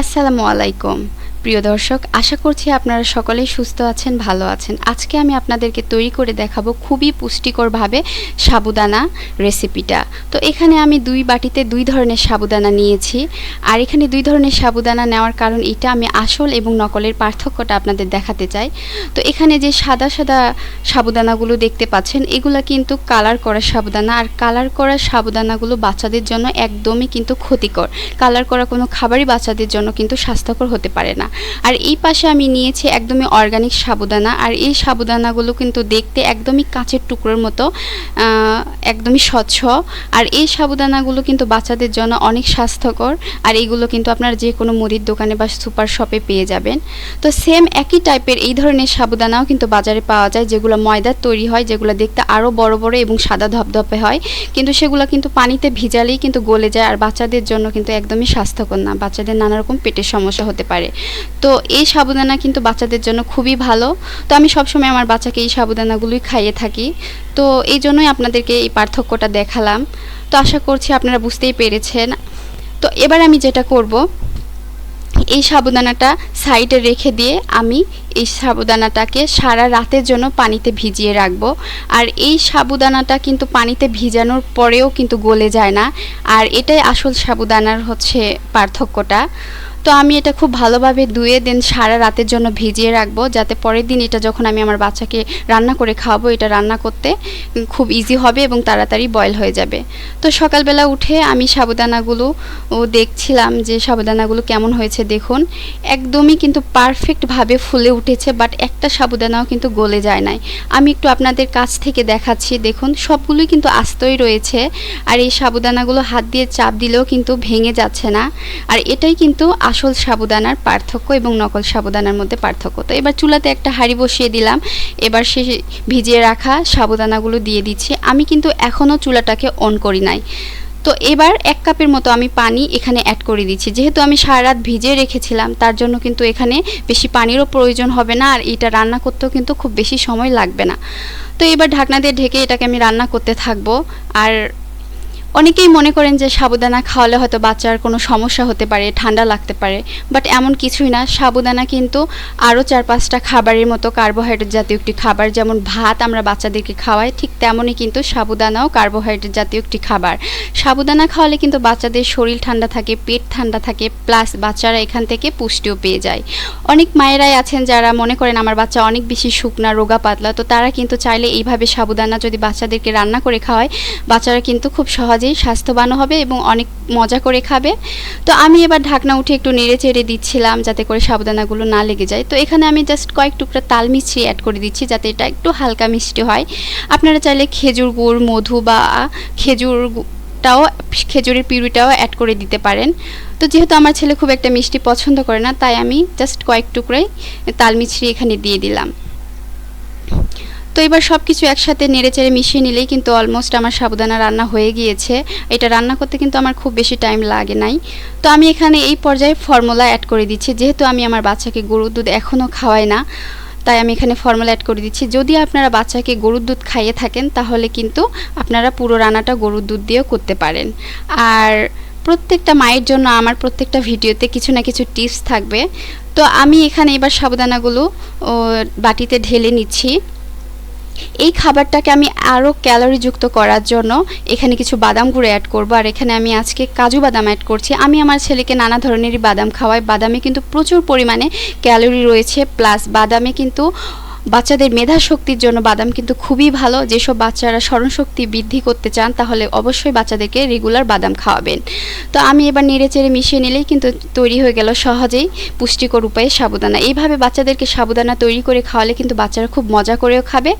আসসালামু আলাইকুম। প্রিয় দর্শক, আশা করছি আপনারা সকলেই সুস্থ আছেন, ভালো আছেন। আজকে আমি আপনাদেরকে তৈরি করে দেখাবো খুবই পুষ্টিকরভাবে সাবুদানা রেসিপিটা। তো এখানে আমি দুই বাটিতে দুই ধরনের সাবুদানা নিয়েছি। আর এখানে দুই ধরনের সাবুদানা নেওয়ার কারণ এটা, আমি আসল এবং নকলের পার্থক্যটা আপনাদের দেখাতে চাই। তো এখানে যে সাদা সাদা সাবুদানাগুলো দেখতে পাচ্ছেন, এগুলা কিন্তু কালার করা সাবুদানা। আর কালার করা সাবুদানাগুলো বাচ্চাদের জন্য একদমই কিন্তু ক্ষতিকর। কালার করা কোনো খাবারই বাচ্চাদের জন্য কিন্তু স্বাস্থ্যকর হতে পারে না। আর এই পাশে আমি নিয়েছি একদমই অর্গানিক সাবুদানা। আর এই সাবুদানাগুলো কিন্তু দেখতে একদমই কাঁচের টুকরোর মতো একদমই স্বচ্ছ। আর এই সাবুদানাগুলো কিন্তু বাচ্চাদের জন্য অনেক স্বাস্থ্যকর। আর এইগুলো কিন্তু আপনার যে কোনো মুদির দোকানে বা সুপার শপে পেয়ে যাবেন। তো সেম একই টাইপের এই ধরনের সাবুদানাও কিন্তু বাজারে পাওয়া যায়, যেগুলো ময়দার তৈরি হয়, যেগুলো দেখতে আরও বড় বড় এবং সাদা ধপধপে হয়। কিন্তু সেগুলো কিন্তু পানিতে ভিজালেই কিন্তু গলে যায় আর বাচ্চাদের জন্য কিন্তু একদমই স্বাস্থ্যকর না। বাচ্চাদের নানা রকম পেটের সমস্যা হতে পারে। তো এই সাবুদানা কিন্তু বাচ্চাদের জন্য খুবই ভালো। তো আমি সবসময় আমার বাচ্চাকে এই সাবুদানাগুলোই খাইয়ে থাকি। তো এই জন্যই আপনাদেরকে এই পার্থক্যটা দেখালাম। তো আশা করছি আপনারা বুঝতেই পেরেছেন। তো এবার আমি যেটা করব, এই সাবুদানাটা সাইডে রেখে দিয়ে আমি এই সাবুদানাটাকে সারা রাতের জন্য পানিতে ভিজিয়ে রাখব। আর এই সাবুদানাটা কিন্তু পানিতে ভিজানোর পরেও কিন্তু গলে যায় না। আর এটাই আসল সাবুদানার হচ্ছে পার্থক্যটা। তো আমি এটা খুব ভালোভাবে ধুয়ে দেন সারা রাতের জন্য ভিজিয়ে রাখব, যাতে পরের দিন এটা যখন আমি আমার বাচ্চাকে রান্না করে খাওয়াবো, এটা রান্না করতে খুব ইজি হবে এবং তাড়াতাড়ি বয়েল হয়ে যাবে। তো সকালবেলা উঠে আমি সাবুদানাগুলো দেখছিলাম যে সাবুদানাগুলো কেমন হয়েছে দেখুন। একদমই কিন্তু পারফেক্টভাবে ফুলে উঠেছে বাট একটা সাবুদানাও কিন্তু গলে যায় নাই। আমি একটু আপনাদের কাছ থেকে দেখাচ্ছি। দেখুন, সবগুলোই কিন্তু আস্তই রয়েছে, আর এই সাবুদানাগুলো হাত দিয়ে চাপ দিলেও কিন্তু ভেঙে যাচ্ছে না। আর এটাই কিন্তু আসল সাবুদানার পার্থক্য এবং নকল সাবুদানার মধ্যে পার্থক্য। তো এবার চুলাতে একটা হাঁড়ি বসিয়ে দিলাম। এবার সে ভিজিয়ে রাখা সাবুদানাগুলো দিয়ে দিচ্ছি। আমি কিন্তু এখনও চুলাটাকে অন করি নাই। তো এবার এক কাপের মতো আমি পানি এখানে অ্যাড করে দিচ্ছি। যেহেতু আমি সারা রাত ভিজে রেখেছিলাম, তার জন্য কিন্তু এখানে বেশি পানিরও প্রয়োজন হবে না, আর এটা রান্না করতেও কিন্তু খুব বেশি সময় লাগবে না। তো এবার ঢাকনা দিয়ে ঢেকে এটাকে আমি রান্না করতে থাকব। আর অনেকেই মনে করেন যে সাবুদানা খাওয়ালে হয়তো বাচ্চার কোনো সমস্যা হতে পারে, ঠান্ডা লাগতে পারে বাট এমন কিছুই না। সাবুদানা কিন্তু আরও চার পাঁচটা খাবারের মতো কার্বোহাইড্রেট জাতীয় একটি খাবার, যেমন ভাত আমরা বাচ্চাদেরকে খাওয়াই, ঠিক তেমনই কিন্তু সাবুদানাও কার্বোহাইড্রেট জাতীয় একটি খাবার। সাবুদানা খাওয়ালে কিন্তু বাচ্চাদের শরীর ঠান্ডা থাকে, পেট ঠান্ডা থাকে প্লাস বাচ্চারা এখান থেকে পুষ্টিও পেয়ে যায়। অনেক মায়েরাই আছেন যারা মনে করেন, আমার বাচ্চা অনেক বেশি শুকনা, রোগা, পাতলা। তো তারা কিন্তু চাইলে এইভাবে সাবুদানা যদি বাচ্চাদেরকে রান্না করে খাওয়ায়, বাচ্চারা কিন্তু খুব সহজেই স্বাস্থ্যবানও হবে এবং অনেক মজা করে খাবে। তো আমি এবার ঢাকনা উঠে একটু নেড়ে চেড়ে দিচ্ছিলাম যাতে করে সাবুদানাগুলো না লেগে যায়। তো এখানে আমি জাস্ট কয়েক টুকরা তাল মিষ্টি অ্যাড করে দিচ্ছি যাতে এটা একটু হালকা মিষ্টি হয়। আপনারা চাইলে খেজুর গুড়, মধু বা খেজুর টাও খেজুরের পিউরিটাও অ্যাড করে দিতে পারেন। তো যেহেতু আমার ছেলে খুব একটা মিষ্টি পছন্দ করে না, তাই আমি জাস্ট কয়েক টুকরাই তাল মিছরি এখানে দিয়ে দিলাম। তো এবার সব কিছু একসাথে নেড়েচেড়ে মিশিয়ে নিলেই কিন্তু অলমোস্ট আমার সাবুদানা রান্না হয়ে গিয়েছে। এটা রান্না করতে কিন্তু আমার খুব বেশি টাইম লাগে নাই। তো আমি এখানে এই পর্যায়ে ফর্মুলা অ্যাড করে দিচ্ছি। যেহেতু আমি আমার বাচ্চাকে গরুর দুধ এখনও খাওয়াই না, তাই আমি এখানে ফর্মুলা অ্যাড করে দিচ্ছি। যদি আপনারা বাচ্চাকে গরুর দুধ খাইয়ে থাকেন, তাহলে কিন্তু আপনারা পুরো রান্নাটা গরুর দুধ দিয়েও করতে পারেন। আর প্রত্যেকটা মায়ের জন্য আমার প্রত্যেকটা ভিডিওতে কিছু না কিছু টিপস থাকবে। তো আমি এখানে এবার সাবুদানাগুলো বাটিতে ঢেলে নিচ্ছি। এই খাবারটাকে আমি আরও ক্যালোরিযুক্ত করার জন্য এখানে কিছু বাদাম গুঁড়ো অ্যাড করব। আর এখানে আমি আজকে কাজু বাদাম অ্যাড করছি। আমি আমার ছেলেকে নানা ধরনেরই বাদাম খাওয়াই। বাদামে কিন্তু প্রচুর পরিমাণে ক্যালোরি রয়েছে প্লাস বাদামে কিন্তু বাচ্চাদের মেধা শক্তির জন্য বাদাম কিন্তু খুবই ভালো। যেসব বাচ্চারা স্মরণশক্তি বৃদ্ধি করতে চান, তাহলে অবশ্যই বাচ্চাদেরকে রেগুলার বাদাম খাওয়াবেন। তো আমি এবার নেড়ে চেড়ে মিশিয়ে নিলেই কিন্তু তৈরি হয়ে গেল সহজেই পুষ্টিকর উপায়ে সাবুদানা। এইভাবে বাচ্চাদেরকে সাবুদানা তৈরি করে খাওয়ালে কিন্তু বাচ্চারা খুব মজা করেও খাবে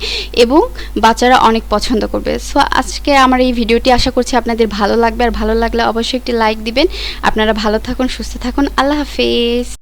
এবং বাচ্চারা অনেক পছন্দ করবে। সো আজকে আমার এই ভিডিওটি আশা করছি আপনাদের ভালো লাগবে। আর ভালো লাগলে অবশ্যই একটি লাইক দিবেন। আপনারা ভালো থাকুন, সুস্থ থাকুন। আল্লাহ হাফেজ।